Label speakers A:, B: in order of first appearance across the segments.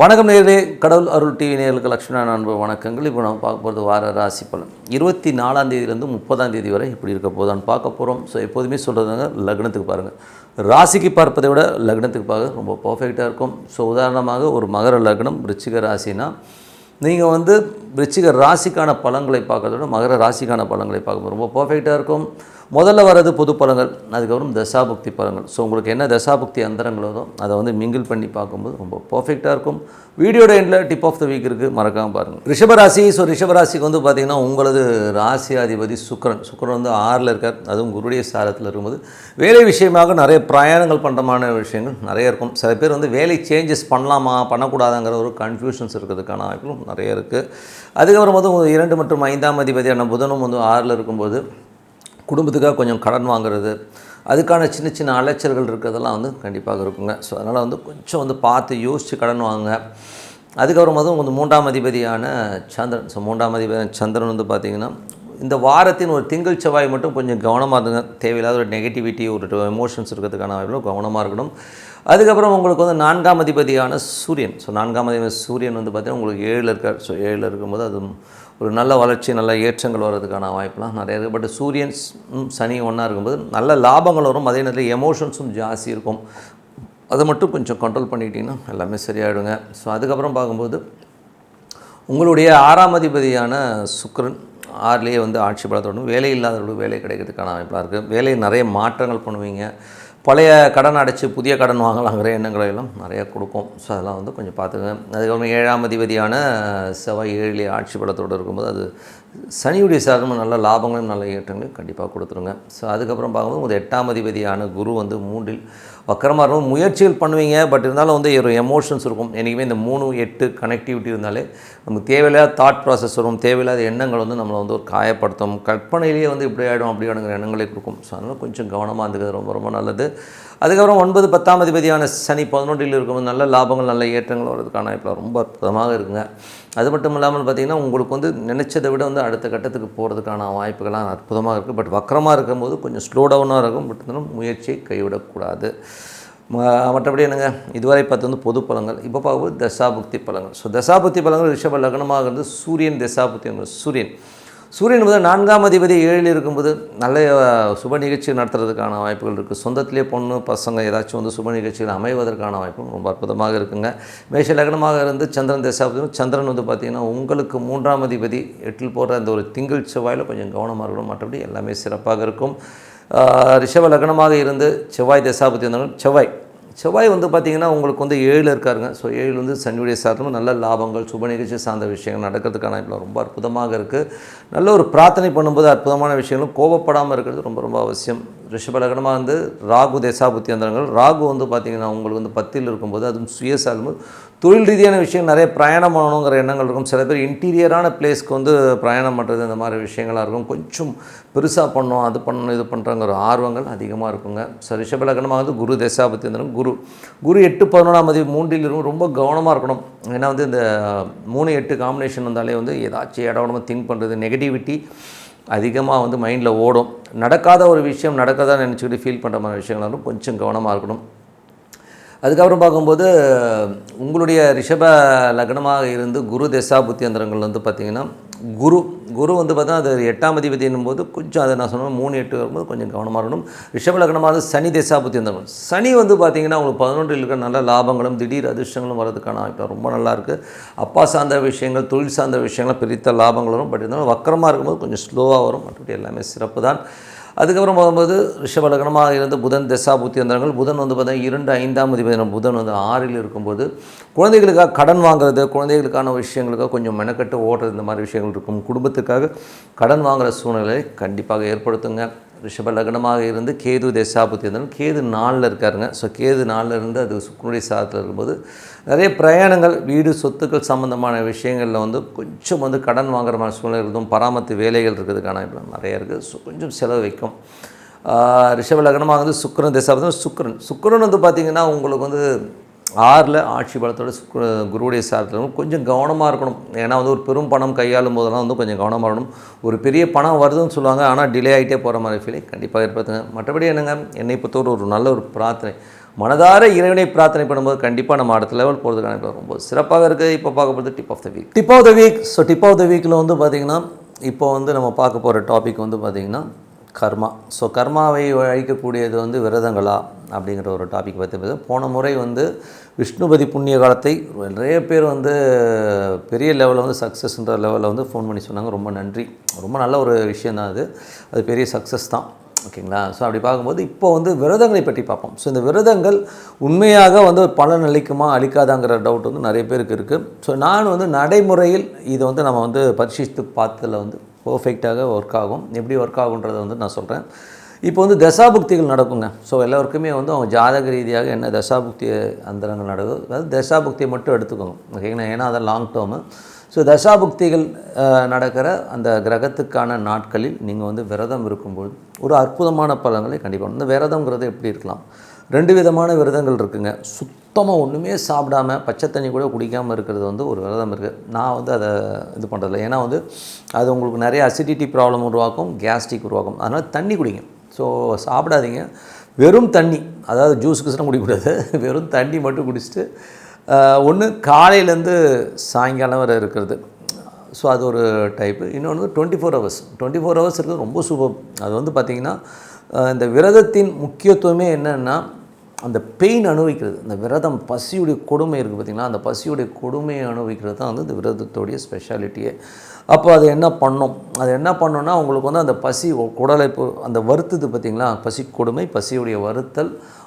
A: வணக்கம் நேர்களே கடவுள் அருள் டிவி நேர்களுக்கு லட்சுமண அன்பு வணக்கங்கள். இப்போ நம்ம பார்க்க போகிறது வார ராசி பலன். இருபத்தி நாலாம் தேதியிலேருந்து முப்பதாம் தேதி வரை இப்படி இருக்க போதான்னு பார்க்க போகிறோம். ஸோ எப்போதுமே சொல்கிறதுங்க லக்னத்துக்கு பாருங்கள் ராசிக்கு பார்ப்பதை விட லக்னத்துக்கு பார்க்க ரொம்ப பர்ஃபெக்டாக இருக்கும். ஸோ உதாரணமாக ஒரு மகர லக்னம் ரிச்சிக ராசினா நீங்கள் வந்து ரிச்சிக ராசிக்கான பலன்களை பார்க்கறத விட மகர ராசிக்கான பலன்களை பார்க்கும்போது ரொம்ப பர்ஃபெக்டாக இருக்கும். முதல்ல வர்றது பொது பலன்கள் அதுக்கப்புறம் தசாபக்தி பலன்கள். ஸோ உங்களுக்கு என்ன தசாபக்தி அந்தரங்களோ அதை வந்து மிங்கிள் பண்ணி பார்க்கும்போது ரொம்ப பர்ஃபெக்டாக இருக்கும். வீடியோட எண்டில் டிப் ஆஃப் த வீக் இருக்குது மறக்காமல் பாருங்கள் ரிஷபராசி ஸோ ரிஷபராசிக்கு வந்து பார்த்திங்கன்னா உங்களது ராசியாதிபதி சுக்கரன். சுக்கரன் வந்து ஆறில் இருக்கார். அதுவும் குருடைய சாரத்தில் இருக்கும்போது வேலை விஷயமாக நிறைய பிரயாணங்கள் பண்ணுறமான விஷயங்கள் நிறைய இருக்கும். சில பேர் வந்து வேலை சேஞ்சஸ் பண்ணலாமா பண்ணக்கூடாதாங்கிற ஒரு கன்ஃபியூஷன்ஸ் இருக்கிறதுக்கான வாய்ப்புகளும் நிறைய இருக்குது அதுக்கப்புறம் வந்து இரண்டு மற்றும் ஐந்தாம் அதிபதியான புதனும் வந்து ஆறில் இருக்கும்போது குடும்பத்துக்காக கொஞ்சம் கடன் வாங்குறது அதுக்கான சின்ன சின்ன அலைச்சல்கள் இருக்கிறதெல்லாம் வந்து கண்டிப்பாக இருக்குங்க. ஸோ அதனால் வந்து கொஞ்சம் வந்து பார்த்து யோசித்து கடன் வாங்க அதுக்கப்புறம் வந்து வந்து மூன்றாம் அதிபதியான சந்திரன். ஸோ மூன்றாம் அதிபதியான சந்திரன் வந்து பார்த்திங்கன்னா இந்த வாரத்தின் ஒரு திங்கள் செவ்வாய் மட்டும் கொஞ்சம் கவனமாக இருந்துங்க. தேவையில்லாத ஒரு நெகட்டிவிட்டி ஒரு எமோஷன்ஸ் இருக்கிறதுக்கான வாய்ப்பில் கவனமாக இருக்கணும். அதுக்கப்புறம் உங்களுக்கு வந்து நான்காம் அதிபதியான சூரியன். ஸோ நான்காம் அதிபதி சூரியன் வந்து பார்த்திங்கன்னா உங்களுக்கு ஏழில் இருக்கார். ஸோ ஏழில் இருக்கும்போது அது ஒரு நல்ல வளர்ச்சி நல்ல ஏற்றங்கள் வர்றதுக்கான வாய்ப்புலாம் நிறைய இருக்குது பட் சூரியன் சனி ஒன்றா இருக்கும்போது நல்ல லாபங்கள் வரும். அதே நேரத்தில் எமோஷன்ஸும் ஜாஸ்தி இருக்கும். அதை மட்டும் கொஞ்சம் கண்ட்ரோல் பண்ணிக்கிட்டிங்கன்னா எல்லாமே சரியாயிடுங்க. ஸோ அதுக்கப்புறம் பார்க்கும்போது உங்களுடைய ஆறாம் அதிபதியான சுக்கரன் ஆறுலேயே வந்து ஆட்சி பலத்தோடும் வேலை இல்லாதவர்களுக்கு வேலை கிடைக்கிறதுக்கான வாய்ப்பாக இருக்குது வேலையை நிறைய மாற்றங்கள் பண்ணுவீங்க. பழைய கடன் அடைச்சி புதிய கடன் வாங்கலாங்கிற எண்ணங்களை எல்லாம் நிறைய கொடுக்கும். ஸோ அதெல்லாம் வந்து கொஞ்சம் பார்த்துங்க அதுக்கப்புறம் ஏழாம் அதிபதியான செவ்வாய் ஏழிலே ஆட்சி பலத்தோடு இருக்கும்போது அது சனியுடைய சாதனமும் நல்ல லாபங்களும் நல்ல ஏற்றங்களையும் கண்டிப்பாக கொடுத்துருங்க. ஸோ அதுக்கப்புறம் பார்க்கும்போது ஒரு எட்டாம் அதிபதியான குரு வந்து மூன்றில் வக்கரமாக இருக்கும் முயற்சிகள் பண்ணுவீங்க. பட் இருந்தாலும் வந்து ஒரு எமோஷன்ஸ் இருக்கும். என்றைக்குமே இந்த மூணு எட்டு கனெக்டிவிட்டி இருந்தாலே நமக்கு தேவையில்லாத தாட் ப்ராசஸ் வரும். தேவையில்லாத எண்ணங்கள் வந்து நம்மளை வந்து ஒரு காயப்படுத்தும். கற்பனையிலேயே வந்து இப்படி ஆகிடும் அப்படி ஆகிடுங்கிற எண்ணங்களே கொடுக்கும். ஸோ அதனால் கொஞ்சம் கவனமாக இருந்துக்கிறது ரொம்ப ரொம்ப நல்லது. அதுக்கப்புறம் ஒன்பது பத்தாம் அதிபதியான சனி பதினொன்றில் இருக்கும்போது நல்ல லாபங்கள் நல்ல ஏற்றங்கள் வர்றதுக்கான இப்போ ரொம்ப அற்புதமாக இருக்குங்க. அது மட்டும் இல்லாமல் பார்த்திங்கன்னா உங்களுக்கு வந்து நினச்சதை விட வந்து அடுத்த கட்டத்துக்கு போகிறதுக்கான வாய்ப்புகள்லாம் அற்புதமாக இருக்குது பட் வக்கரமாக இருக்கும்போது கொஞ்சம் ஸ்லோ டவுனாக இருக்கும். பட் இருந்தாலும் முயற்சியை கைவிடக்கூடாது. மற்றபடி என்னங்க? இதுவரை பார்த்து வந்து பொது பலங்கள். இப்போ பார்க்கும்போது தசாபுக்தி பலங்கள். ஸோ தசாபுக்தி பலங்கள் ரிஷப லக்னமாக இருந்து சூரியன் தசாபுக்தி சூரியன். சூரியன் முதல் நான்காம் அதிபதி ஏழில் இருக்கும்போது நல்ல சுப நிகழ்ச்சி நடத்துறதுக்கான வாய்ப்புகள் இருக்குது சொந்தத்திலே பொண்ணு பசங்க ஏதாச்சும் வந்து சுப நிகழ்ச்சிகள் அமைவதற்கான வாய்ப்பும் ரொம்ப அற்புதமாக இருக்குங்க. மேஷ லக்னமாக இருந்து சந்திரன் தசாபதி சந்திரன் வந்து பார்த்திங்கன்னா உங்களுக்கு மூன்றாம் அதிபதி எட்டில் போடுற அந்த ஒரு திங்கள் செவ்வாயில் கொஞ்சம் கவனமாக இருக்கணும். மற்றபடி எல்லாமே சிறப்பாக இருக்கும். ரிஷப லக்னமாக இருந்து செவ்வாய் தசாபதி இருந்தாலும் செவ்வாய் செவ்வாய் வந்து பார்த்திங்கன்னா உங்களுக்கு வந்து ஏழில் இருக்காருங்க. ஸோ ஏழு வந்து சனியுடைய சாதனமும் நல்ல லாபங்கள் சுப நிகழ்ச்சி சார்ந்த விஷயங்கள் நடக்கிறதுக்கான இப்போ ரொம்ப அற்புதமாக இருக்குது நல்ல ஒரு பிரார்த்தனை பண்ணும்போது அற்புதமான விஷயங்களும் கோபப்படாமல் இருக்கிறது ரொம்ப ரொம்ப அவசியம். ரிஷபலகனமாக வந்து ராகு தேசாபுத்தி அந்தரங்கள் ராகு வந்து பார்த்திங்கன்னா உங்களுக்கு வந்து பத்தில் இருக்கும்போது அதுவும் சுயசாலும் தொழில் ரீதியான விஷயம் நிறைய பிரயாணம் பண்ணணுங்கிற எண்ணங்கள் இருக்கும். சில பேர் இன்டீரியரான பிளேஸ்க்கு வந்து பிரயாணம் பண்ணுறது இந்த மாதிரி விஷயங்களாக இருக்கும். கொஞ்சம் பெருசாக பண்ணணும் அது பண்ணணும் இது பண்ணுறங்கிற ஆர்வங்கள் அதிகமாக இருக்குங்க. ஸோ ரிஷபலகனமாக வந்து குரு தேசாபத்தி இருந்தாலும் குரு குரு எட்டு பதினொன்றாம் தேதி மூன்றில் இருக்கும் ரொம்ப கவனமாக இருக்கணும். ஏன்னா வந்து இந்த மூணு எட்டு காம்பினேஷன் வந்தாலே வந்து ஏதாச்சும் இடவனமாக திங்க் பண்ணுறது நெகட்டிவிட்டி அதிகமாக வந்து மைண்டில் ஓடும். நடக்காத ஒரு விஷயம் நடக்கதான் நினச்சிக்கிட்டு ஃபீல் பண்ணுற மாதிரி விஷயங்களாலும் கொஞ்சம் கவனமாக இருக்கணும். அதுக்கப்புறம் பார்க்கும்போது உங்களுடைய ரிஷப லக்னமாக இருந்து குரு தசா புத்தியந்திரங்கள் வந்து பார்த்திங்கன்னா குரு குரு வந்து பார்த்தா அது எட்டாம் அதிபதினும் போது கொஞ்சம் அதை நான் சொன்ன மூணு எட்டு வரும்போது கொஞ்சம் கவனமாக இருக்கணும். ரிஷப லக்னமாக சனி தேசாபுத்தி புத்தியந்திரங்கள் சனி வந்து பார்த்திங்கன்னா உங்களுக்கு பதினொன்றில் இருக்கிற நல்ல லாபங்களும் திடீர் அதிர்ஷ்டங்களும் வரதுக்கான வாய்ப்பு ரொம்ப நல்லாயிருக்கு அப்பா சார்ந்த விஷயங்கள் தொழில் சார்ந்த விஷயங்கள் பிரித்த லாபங்கள் வரும். பட் இருந்தாலும் வக்கரமாக இருக்கும்போது கொஞ்சம் ஸ்லோவாக வரும். மற்றபடி எல்லாமே சிறப்பு தான் அதுக்கப்புறம் போகும்போது ரிஷபலகனமாக இருந்து புதன் தசா புத்தி வந்தார்கள் புதன் வந்து பார்த்தீங்கன்னா இரண்டு ஐந்தாம் அதிபதி புதன் வந்து ஆறில் இருக்கும்போது குழந்தைகளுக்காக கடன் வாங்குறது குழந்தைகளுக்கான விஷயங்களுக்காக கொஞ்சம் மெனக்கட்டு ஓடுறது இந்த மாதிரி விஷயங்கள் இருக்கும். குடும்பத்துக்காக கடன் வாங்குகிற சூழ்நிலை கண்டிப்பாக ஏற்படுத்துங்க. ரிஷப லக்னமாக இருந்து கேது தசாபுத்தி இருந்தாலும் கேது நாளில் இருக்காருங்க. ஸோ கேது நாளில் இருந்து அது சுக்குனுடைய சாதத்தில் இருக்கும்போது நிறைய பிரயாணங்கள் வீடு சொத்துக்கள் சம்மந்தமான விஷயங்களில் வந்து கொஞ்சம் வந்து கடன் வாங்குற மாதிரி சூழ்நிலை இருக்கும் பராமத்து வேலைகள் இருக்கிறதுக்கான இப்போ நிறைய இருக்குது ஸோ கொஞ்சம் செலவு வைக்கும். ரிஷப லக்னமாக வந்து சுக்கரன் தசாபுத்தி சுக்கரன். சுக்கரன் வந்து பார்த்திங்கன்னா உங்களுக்கு வந்து ஆறில் ஆட்சி பலத்தோட குருவுடைய சாரத்தில் கொஞ்சம் கவனமாக இருக்கணும். ஏன்னா வந்து ஒரு பெரும் பணம் கையாளும் போதெல்லாம் வந்து கொஞ்சம் கவனமாக இருக்கணும். ஒரு பெரிய பணம் வருதுன்னு சொல்லுவாங்க ஆனால் டிலே ஆகிட்டே போகிற மாதிரி ஃபீலே கண்டிப்பாக ஏற்படுத்துங்க. மற்றபடி என்னங்க? என்னை பொறுத்தவரை ஒரு நல்ல ஒரு பிரார்த்தனை. மனதார இறைவனை பிரார்த்தனை பண்ணும்போது கண்டிப்பாக நம்ம அடுத்த லெவல் போகிறதுக்கான ரொம்ப சிறப்பாக இருக்குது இப்போ பார்க்க போகிறது tip of the week tip of the week so tip of the வீக்கில் வந்து பார்த்திங்கன்னா இப்போ வந்து நம்ம பார்க்க போகிற டாபிக் வந்து பார்த்திங்கன்னா கர்மா. ஸோ கர்மாவை அழிக்கக்கூடியது வந்து விரதங்களா அப்படிங்கிற ஒரு டாபிக் பற்றி போன முறை வந்து விஷ்ணுபதி புண்ணிய காலத்தை நிறைய பேர் வந்து பெரிய லெவலில் வந்து சக்ஸஸ்ன்ற லெவலில் வந்து ஃபோன் பண்ணி சொன்னாங்க. ரொம்ப நன்றி. ரொம்ப நல்ல ஒரு விஷயம் தான் அது. அது பெரிய சக்ஸஸ் தான். ஓகேங்களா? ஸோ அப்படி பார்க்கும்போது இப்போ வந்து விரதங்களை பற்றி பார்ப்போம். ஸோ இந்த விரதங்கள் உண்மையாக வந்து பலன் அளிக்குமா அளிக்காதாங்கிற டவுட் வந்து நிறைய பேருக்கு இருக்குது ஸோ நான் வந்து நடைமுறையில் இதை வந்து நம்ம வந்து பரிசீலித்து பார்த்ததில் வந்து பர்ஃபெக்டாக ஒர்க் ஆகும். எப்படி ஒர்க் ஆகுன்றதை வந்து நான் சொல்கிறேன் இப்போ வந்து தசாபுக்திகள் நடக்குங்க. ஸோ எல்லாருக்குமே வந்து அவங்க ஜாதக ரீதியாக என்ன தசாபுக்தி அந்தரங்கள் நடக்குது அதாவது தசாபுக்தியை மட்டும் எடுத்துக்கோங்க. ஓகேங்களா? ஏன்னா அதை லாங் டேர்மு ஸோ தசாபுக்திகள் நடக்கிற அந்த கிரகத்துக்கான நாட்களில் நீங்கள் வந்து விரதம் இருக்கும்போது ஒரு அற்புதமான பலன்களை கண்டிப்பாக இந்த விரதங்கிறது எப்படி இருக்கலாம்? ரெண்டு விதமான விரதங்கள் இருக்குங்க. சுத்தமாக ஒன்றுமே சாப்பிடாம பச்சை தண்ணி கூட குடிக்காமல் இருக்கிறது வந்து ஒரு விரதம் இருக்குது நான் வந்து அதை இது பண்ணுறதில்ல ஏன்னா வந்து அது உங்களுக்கு நிறைய அசிடிட்டி ப்ராப்ளம் உருவாக்கும் கேஸ்ட்ரிக் உருவாக்கும். அதனால் தண்ணி குடிங்க. ஸோ சாப்பிடாதீங்க. வெறும் தண்ணி அதாவது ஜூஸ் கிஸ்லாம் குடிக்கக்கூடாது. வெறும் தண்ணி மட்டும் குடிச்சிட்டு ஒன்று காலையிலேருந்து சாயங்காலம் வரை இருக்கிறது. ஸோ அது ஒரு டைப்பு இன்னொன்று twenty four hours twenty four hours இருக்கிறது ரொம்ப சூப்பர் அது வந்து பார்த்திங்கன்னா இந்த விரதத்தின் முக்கியத்துவமே என்னென்னா அந்த பெயின் அனுபவிக்கிறது. இந்த விரதம் பசியுடைய கொடுமை இருக்குது பார்த்திங்கன்னா அந்த பசியுடைய கொடுமையை அனுபவிக்கிறது தான் வந்து இந்த விரதத்துடைய ஸ்பெஷாலிட்டியே அப்போ அது என்ன பண்ணும்? அது என்ன பண்ணுன்னா உங்களுக்கு வந்து அந்த பசி குடலைப்பு அந்த வருத்துது பார்த்திங்களா? பசி கொடுமை பசியுடைய வருத்தல்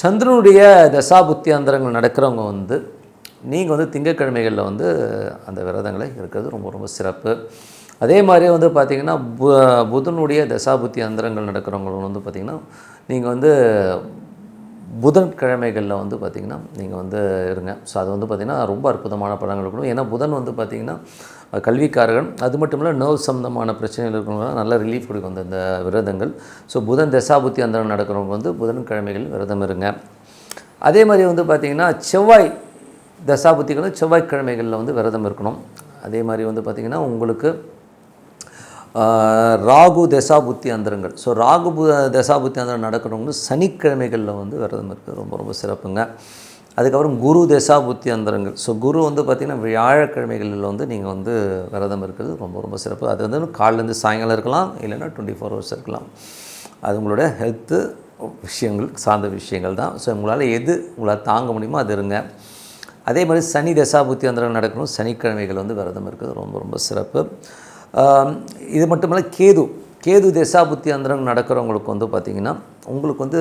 A: சந்திரனுடைய தசாபுத்தியாந்திரங்கள் நடக்கிறவங்க வந்து நீங்கள் வந்து திங்கட்கிழமைகளில் வந்து அந்த விரதங்களை இருக்கிறது ரொம்ப ரொம்ப சிறப்பு. அதே மாதிரியே வந்து பார்த்திங்கன்னா பு புதனுடைய தசாபுத்தி அந்தரங்கள் நடக்கிறவங்களும் வந்து பார்த்திங்கன்னா நீங்கள் வந்து புதன்கிழமைகளில் வந்து பார்த்திங்கன்னா நீங்கள் வந்து இருங்க. ஸோ அது வந்து பார்த்திங்கன்னா ரொம்ப அற்புதமான படங்கள் இருக்கணும். ஏன்னா புதன் வந்து பார்த்திங்கன்னா கல்விக்காரர்கள் அது மட்டும் இல்லை நர்வ் சம்மந்தமான பிரச்சனைகள் இருக்கிறவங்க நல்ல ரிலீஃப் கொடுக்கும் அந்த இந்த விரதங்கள். ஸோ புதன் தசாபுத்தி அந்த நடக்கிறவங்க வந்து புதன்கிழமைகள் விரதம் இருங்க. அதே மாதிரி வந்து பார்த்திங்கன்னா செவ்வாய் தசாபுத்திகளும் செவ்வாய்க்கிழமைகளில் வந்து விரதம் இருக்கணும். அதே மாதிரி வந்து பார்த்திங்கன்னா உங்களுக்கு ராகு தசாபுத்தி அந்தரங்கள். ஸோ ராகு பு- தசாபுத்தி அந்தரம் நடக்கிறவங்க சனிக்கிழமைகளில் வந்து விரதம் இருக்குது ரொம்ப ரொம்ப சிறப்புங்க. அதுக்கப்புறம் குரு தசாபுத்தி அந்தரங்கள். ஸோ குரு வந்து பார்த்திங்கன்னா வியாழக்கிழமைகளில் வந்து நீங்கள் வந்து விரதம் இருக்கிறது ரொம்ப ரொம்ப சிறப்பு. அது வந்து காலிலேருந்து சாயங்காலம் இருக்கலாம். இல்லைன்னா டுவெண்ட்டி ஃபோர் ஹவர்ஸ் இருக்கலாம். அது உங்களோட ஹெல்த்து விஷயங்கள் சார்ந்த விஷயங்கள் தான். ஸோ உங்களால் எது உங்களால் தாங்க முடியுமோ அது இருங்க. அதே மாதிரி சனி தசாபுத்தி அந்தரங்கள் நடக்கணும். சனிக்கிழமைகள் வந்து விரதம் இருக்கிறது ரொம்ப ரொம்ப சிறப்பு. இது மட்டுமல்ல கேது கேது தசாபுத்தி அந்தரங்க நடக்கிறவங்களுக்கு வந்து பார்த்திங்கன்னா உங்களுக்கு வந்து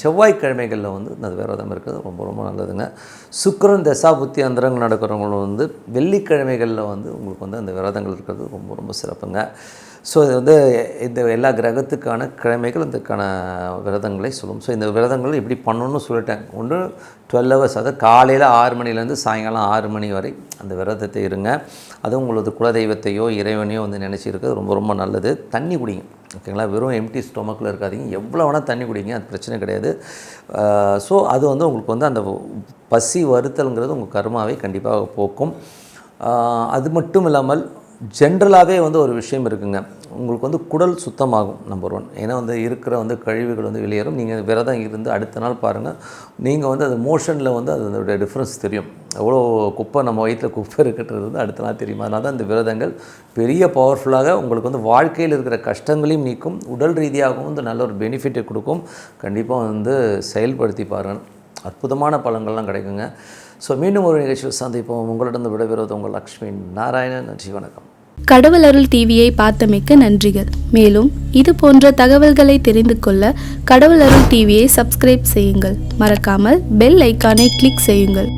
A: செவ்வாய்க்கிழமைகளில் வந்து அந்த விரதம் இருக்கிறது ரொம்ப ரொம்ப நல்லதுங்க. சுக்கரன் தசாபுத்தி அந்தரங்க நடக்கிறவங்களும் வந்து வெள்ளிக்கிழமைகளில் வந்து உங்களுக்கு வந்து அந்த விரதங்கள் இருக்கிறது ரொம்ப ரொம்ப சிறப்புங்க. ஸோ இது வந்து இந்த எல்லா கிரகத்துக்கான கிழமைகள் அதுக்கான விரதங்களை சொல்லும். ஸோ இந்த விரதங்கள் எப்படி பண்ணணும்னு சொல்லிட்டேன். ஒன்று டுவெல் ஹவர்ஸ் அதாவது காலையில் ஆறு மணிலேருந்து சாயங்காலம் ஆறு மணி வரை அந்த விரதத்தை இருங்க. அதுவும் உங்களது குலதெய்வத்தையோ இறைவனையோ வந்து நினச்சிருக்கிறது ரொம்ப ரொம்ப நல்லது. தண்ணி குடிங்க. ஓகேங்களா வெறும் எம்டி ஸ்டொமக்கில் இருக்காதீங்க. எவ்வளோ வேணால் தண்ணி குடிங்க அது பிரச்சனை கிடையாது. ஸோ அது வந்து உங்களுக்கு வந்து அந்த பசி வருத்தல்ங்கிறது உங்கள் கர்மாவை கண்டிப்பாக போக்கும். அது மட்டும் இல்லாமல் ஜென்ரலாகவே வந்து ஒரு விஷயம் இருக்குங்க. உங்களுக்கு வந்து குடல் சுத்தமாகும் நம்பர் ஒன் ஏன்னா வந்து இருக்கிற வந்து கழிவுகள் வந்து வெளியேறும். நீங்கள் விரதம் இருந்து அடுத்த நாள் பாருங்கள் நீங்கள் வந்து அது மோஷனில் வந்து அதனுடைய டிஃப்ரென்ஸ் தெரியும். எவ்வளோ குப்பை நம்ம வயிற்றில் குப்பை இருக்கிறது வந்து அடுத்த நாள் தெரியும். அதனால தான் இந்த விரதங்கள் பெரிய பவர்ஃபுல்லாக உங்களுக்கு வந்து வாழ்க்கையில் இருக்கிற கஷ்டங்களையும் நீக்கும். உடல் ரீதியாகவும் வந்து நல்ல ஒரு பெனிஃபிட்டை கொடுக்கும். கண்டிப்பாக வந்து செயல்படுத்தி பாருங்கள் அற்புதமான பலன்கள்லாம் கிடைக்குங்க. ஸோ மீண்டும் ஒரு நிகழ்ச்சியில் சந்திப்போம். உங்களிடம் விடைபெறுவது உங்கள் லக்ஷ்மி நாராயணன். நன்றி வணக்கம்.
B: கடவுள் அருள் டிவியை பார்த்தமைக்க நன்றிகள். மேலும் இது போன்ற தகவல்களை தெரிந்து கொள்ள கடவுள் அருள் டிவியை சப்ஸ்கிரைப் செய்யுங்கள். மறக்காமல் பெல் ஐக்கானை கிளிக் செய்யுங்கள்.